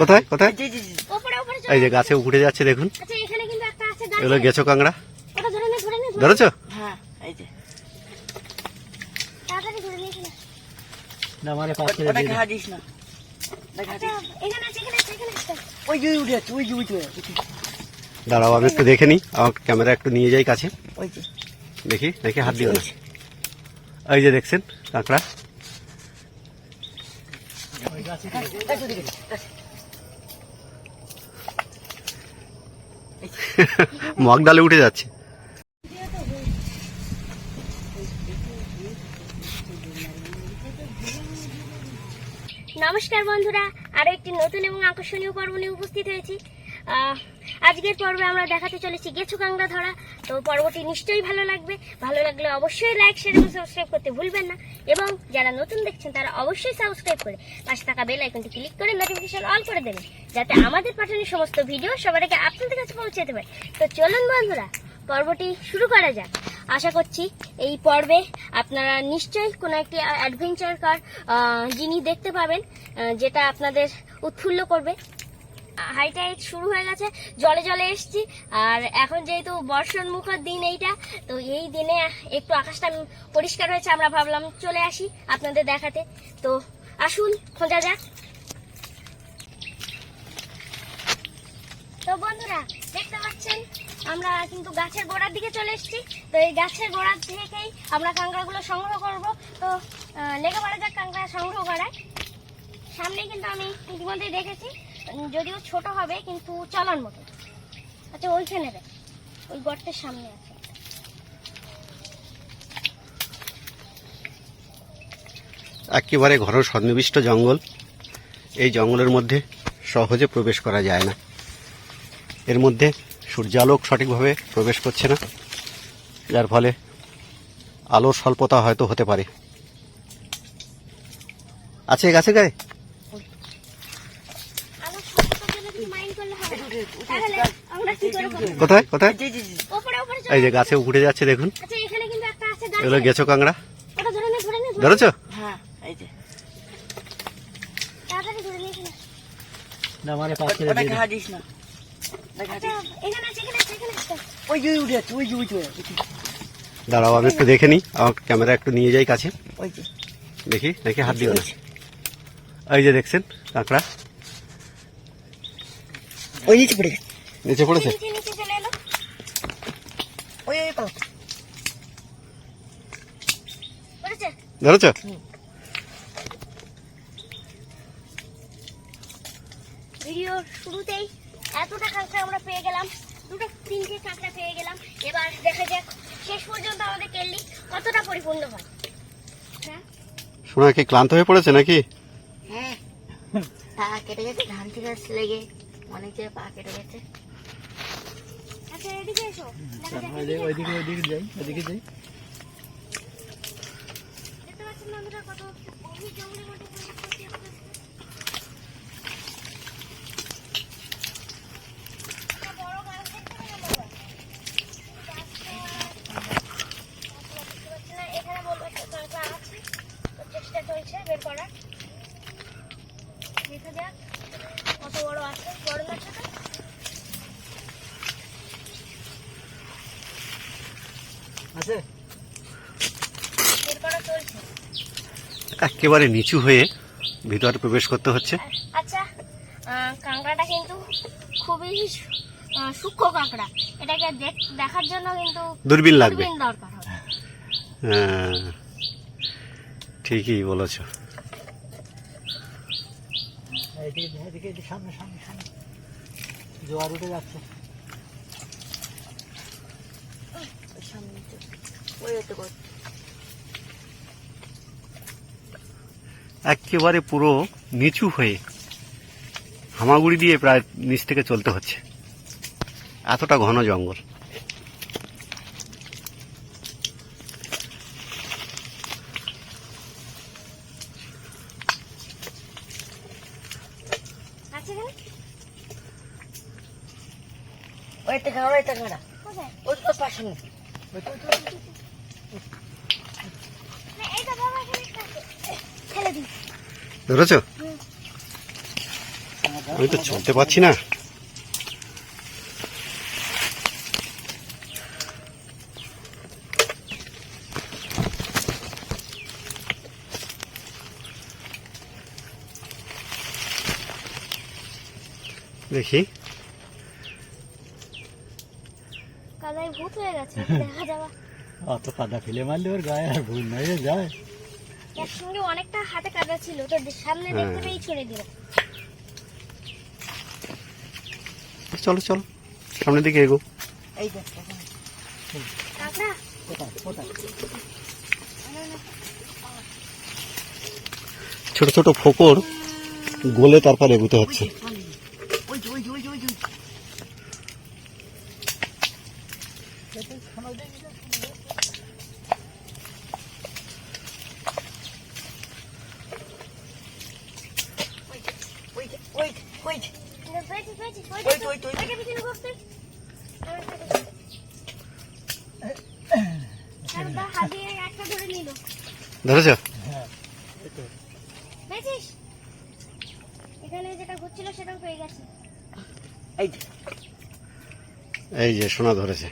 কোথায়? কোথায়? এই যে গাছে উঠে যাচ্ছে দেখুন। আচ্ছা এখানে কিন্তু একটা আছে গাছ এগুলো গেছো কাঁকড়া। ধরেছো? দাঁড়াও আমি একটু দেখে নিই। আমার ক্যামেরা একটু নিয়ে যাই কাছে। দেখি দেখি হাত দিও না। এই যে দেখছেন কাঁকড়া। মগ ডালে উঠে যাচ্ছে। নমস্কার বন্ধুরা, আরও একটি নতুন এবং আকর্ষণীয় পর্ব নিয়ে উপস্থিত হয়েছি। আজকের পর্বে আমরা দেখাতে চলেছি গেছু কাংড়া ধরা তো পর্বটি নিশ্চয়ই ভালো লাগবে। ভালো লাগলে অবশ্যই লাইক শেয়ার এবং সাবস্ক্রাইব করতে ভুলবেন না। এবং যারা নতুন দেখছেন, তারা অবশ্যই সাবস্ক্রাইব করে পাশে থাকা বেল আইকনটি ক্লিক করে নোটিফিকেশন অল করে দেবেন, যাতে আমাদের পাঠানো সমস্ত ভিডিও সবার আগে আপনাদের কাছে পৌঁছে যেতে পারে। তো চলুন বন্ধুরা, পর্বটি শুরু করা যাক। আশা করছি এই পর্বে আপনারা নিশ্চয়ই কোনো একটি অ্যাডভেঞ্চার কার জিনিস দেখতে পাবেন যেটা আপনাদের উৎফুল্ল করবে। হাই টাইট শুরু হয়ে গেছে, জলে জলে এসছি। আর এখন যেহেতু বর্ষণ মুখর দিন এইটা, তো এই দিনে একটু আকাশটা পরিষ্কার হয়েছে, আমরা ভাবলাম চলে আসি আপনাদের দেখাতে। তো আসুন, খোঁজা যাক। তো বন্ধুরা, দেখতে পাচ্ছেন, আমরা কিন্তু গাছের গোড়ার দিকে চলে এসেছি। তো এই গাছের গোড়ার থেকেই আমরা কাঁকড়াগুলো সংগ্রহ করব। তো লেগে পড়া যাক কাঁকড়া সংগ্রহ করায় সামনে কিন্তু আমি ইতিমধ্যেই দেখেছি যদিও ছোট হবে, কিন্তু চলার মতো। আচ্ছা ওইখানে দেখ। ওই গর্তের সামনে আছে। একেবারে ঘন সন্নিবিষ্ট জঙ্গল। এই জঙ্গলের মধ্যে সহজে প্রবেশ করা যায় না। এর মধ্যে সূর্যালোক সঠিকভাবে প্রবেশ করছে না। যার ফলে আলোর স্বল্পতা হয়তো হতে পারে। আছে গাছে গায়ে আমার শব্দটা জন্য কিছু মাইন্ড করলে হবে না। তাহলে আমরা কি করে করব? কোথায় কোথায়? এই যে গাছে উঠে যাচ্ছে দেখুন। আচ্ছা এখানে কিন্তু একটা আছে গাছ এগুলো গেছো কাংড়া ওটা ধরে নে ধরে নে ধরে নে। ধরেছো? হ্যাঁ এই যে। তাড়াতাড়ি ধরে নে এখানে ওটা ঘা দিস না। ওটা ঘা আচ্ছা দাঁড়াও আমি একটু দেখে নিই। আমার ক্যামেরা একটু নিয়ে যাই কাছে। দেখি দেখি হাত দিও না। এই যে দেখছেন কাঁকড়া? ওই নিচে পড়ে গেছে নিচে পড়েছে? নিচে নিচে চলে এলো? ওই ওই পাও। পড়েছে? ধরেছো? শুরুতেই এতটা কাঁকড়া আমরা পেয়ে গেলাম দুটো তিনটে কাঁকড়া পেয়ে গেলাম। এবার দেখা যাক শেষ পর্যন্ত আমাদের কেল্লি কতটা পরিপূর্ণ হয়। হ্যাঁ? শোনা কি ক্লান্ত হয়ে পড়েছে নাকি? হ্যাঁ। পা কেটে গেছে ধানটি গাছ লেগে। অনেক জায়গায় পা কেটে গেছে। ওইদিকে ওইদিকে এদিকে। দেখতে পাচ্ছেন বন্ধুরা কত জঙ্গলের মধ্যে প্রবেশ করছি আমরা। একটা বড় গাছ দেখতে পেলাম আমরা। গাছটা- গাছটা দেখতে পাচ্ছি না। এখানে বলব একটা কাঁকড়া আছে। তো চেষ্টা চলছে বের করার দেখা যাক কত বড় আছে বড় না ছোট বের করা চলছে একেবারে নিচু হয়ে ভিতরে প্রবেশ করতে হচ্ছে। আচ্ছা কাঁকড়াটা কিন্তু খুবই সূক্ষ্ম কাঁকড়া। এটাকে দেখ- দেখার জন্য কিন্তু দূরবীন লাগবে। দরকার হ্যাঁ ঠিকই বলেছ। জোয়ার উঠে যাচ্ছে ওই সামনে তো। ওই হতে কর একেবারে পুরো নিচু হয়ে হামাগুড়ি দিয়ে প্রায় নিচ থেকে চলতে হচ্ছে। এতটা ঘন জঙ্গল। আছে এখানে ওই একটা ঘাড়া ওই একটা ঘাড়া ওই তো পাশে নেই না, এইটা বাবা এখানে একটা আছে। ফেলে দিই ধরেছ আমি তো চলতে পারছি না। দেখি। কাদায় ভূত হয়ে গেছে। দেখা অত কাদা ফেলে মারলে ওর গায়ে আর ভুল নয় যায়। একসঙ্গে অনেকটা হাতে কাটা ছিল তো সামনে দেখতে পেয়ে ছেড়ে দিল। চলো চলো সামনের দিকে এগো। এই দেখ এখন। কোথায় কোথায়? ছোট ছোট ফোকর গোলে তারপর এগুতে হচ্ছে ওই যে, ওই যে, ওই যে, ওই যে, ওই যে। ওই যে, ওই যে, ওই যে। পেয়েছি পেয়েছি ওই তো, ওই তো, ওই তো। ওইটা পিছনে বসতে হাত দিয়ে একটা ধরে নিল ধরেছ? হ্যাঁ এই এখানে যেটা ঘুরছিল সেটাও পেয়ে গেছে। যে। সোনা ধরেছে।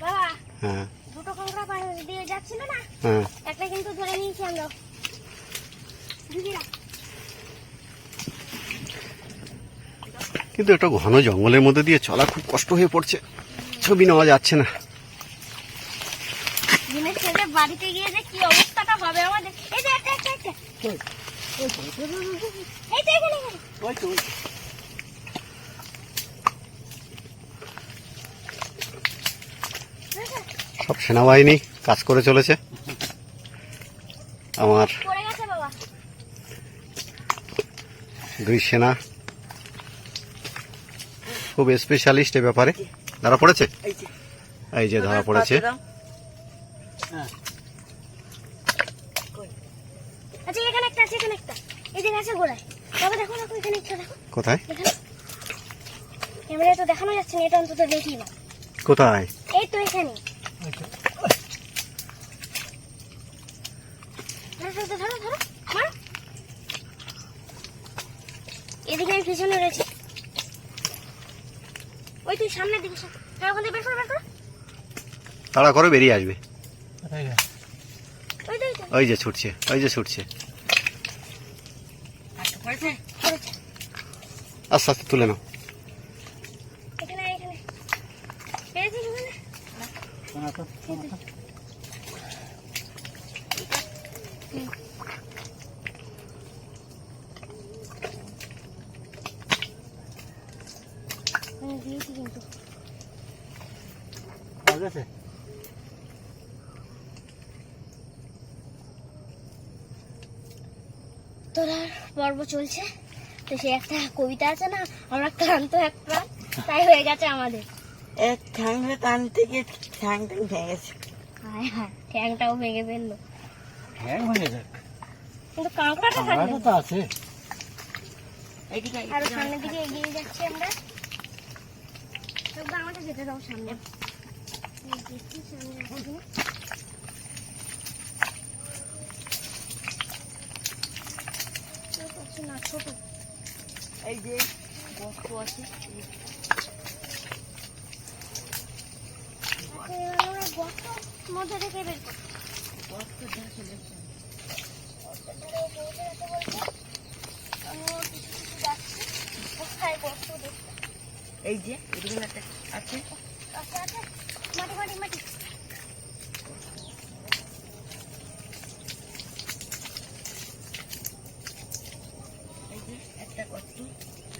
বাবা হ্যাঁ। দুটো পাশ দিয়ে যাচ্ছিল না? হ্যাঁ। একটা কিন্তু ধরে নিয়েছি আমরা। কিন্তু একটা ঘন জঙ্গলের মধ্যে দিয়ে চলা খুব কষ্ট হয়ে পড়ছে। ছবি নেওয়া যাচ্ছে না। বাড়িতে গিয়ে যে কি অবস্থাটা হবে আমাদের? এই যে একটা একটা একটা কই? ওই তো, ওই তো, ওই তো, এই তো এখানে এখানে ওই তো, ওই সব সেনাবাহিনী কাজ করে চলেছে। আমার দুই সেনা খুব স্পেশালিস্ট এ ব্যাপারে। ধরা পড়েছে? এই যে। ধরা পড়েছে। হ্যাঁ। আচ্ছা এখানে একটা আছে এখানে একটা। এই যে গাছের দেখো দেখো এখানে একটা কোথায়? তো দেখানো যাচ্ছে না এটা অন্তত দেখি না। কোথায়? এই তো এখানে। এদিকে আমি পিছনে রয়েছি। ওই তুই সামনের দিকে সর। হ্যাঁ ওখান থেকে বের করো বের করো। তাড়া করে বেরিয়ে আসবে। ওই যে ছুটছে ওই যে ছুটছে। আটটা আস্তে আস্তে তুলে নাও। এখানে এখানে পেয়েছিস ওখানে শোনা তো, শোনা তো। হুম, দিয়েছি কিন্তু পাওয়া গেছে? তোর আর পর্ব চলছে। তো সে একটা কবিতা আছে না আমরা ক্লান্ত এক প্রাণ তাই হয়ে গেছে আমাদের। এক ঠ্যাং ধরে টানতে গিয়ে ঠ্যাংটা ভেঙে গেছে। হায় হায় ট্যাংটাও ভেঙে ফেলল। হ্যাঁ, হয়ে যাক। কিন্তু কাঁকড়াটা থাকবে তো আছে। আরও সামনের দিকে এগিয়ে যাচ্ছি আমরা। আমাকে যেতে দাও সামনে। সামনে এগিয়ে। কেউ করছে না, ছোট। এই যে আছে। গর্ত মধ্যে থেকে বের দেখতে? এই যে একটা আছে। মাটি মাটি মাটি এই যে একটা বস্তু ওটা আছে এখানে বাবা একটা লাগে না ওটা তো ওই সাইড দিয়ে রাখো ঠাকুর। ওই সাইড দিয়ে বেরোচ্ছিল এই দেখ, এই নে। ওই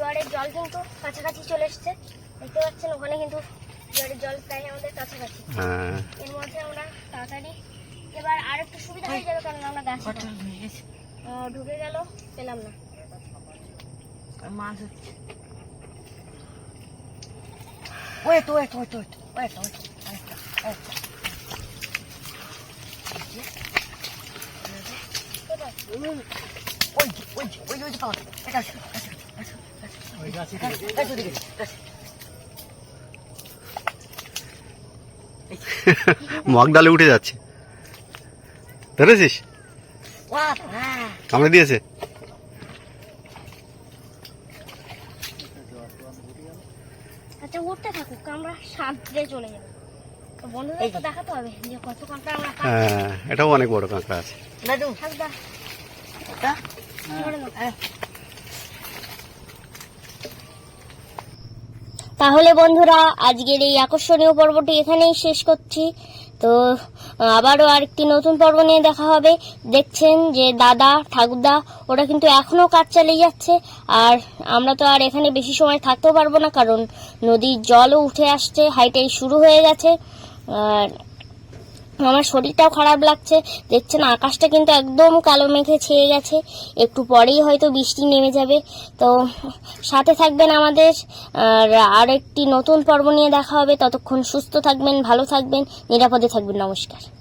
জোয়ারের জল কিন্তু কাছাকাছি চলে এসছে দেখতে পাচ্ছেন ওখানে কিন্তু জোয়ারের জল প্রায় আমাদের কাছাকাছি হ্যাঁ এর মধ্যে আমরা তাড়াতাড়ি এবার আর একটু সুবিধা হয়ে যাবে কারণ আমরা গাছ হয়ে ঢুকে গেল পেলাম না মাছ হচ্ছে wait, wait, wait, wait, wait, wait. ওই ওই ওই ওই পাওয়া। এটা মগ ডালে উঠে যাচ্ছে। ধরেছিস? হ্যাঁ। কামড়ে দিয়েছে। আচ্ছা উঠতে থাকুক আমরা চলে যাব। তো বন্ধুদের তো দেখাতে হবে যে কত কাঁকড়া আমরা হ্যাঁ এটাও অনেক বড় কাঁকড়া আছে। দাদু, এটা? ধরে নাও। হ্যাঁ। তাহলে বন্ধুরা, আজকের এই আকর্ষণীয় পর্বটি এখানেই শেষ করছি। তো, আবারও আরেকটি নতুন পর্ব নিয়ে দেখা হবে। দেখছেন যে দাদা, ঠাকুরদা, ওরা কিন্তু এখনও কাজ চালিয়ে যাচ্ছে। আর আমরা তো আর এখানে বেশি সময় থাকতেও পারব না, কারণ নদীর জলও উঠে আসছে হাইটাই শুরু হয়ে গেছে। আর আমার শরীরটাও খারাপ লাগছে। দেখছেন, আকাশটা কিন্তু একদম কালো মেঘে ছেয়ে গেছে। একটু পরেই হয়তো বৃষ্টি নেমে যাবে। তো সাথে থাকবেন আমাদের। আর একটি নতুন পর্ব নিয়ে দেখা হবে। ততক্ষণ সুস্থ থাকবেন, ভালো থাকবেন, নিরাপদে থাকবেন। নমস্কার।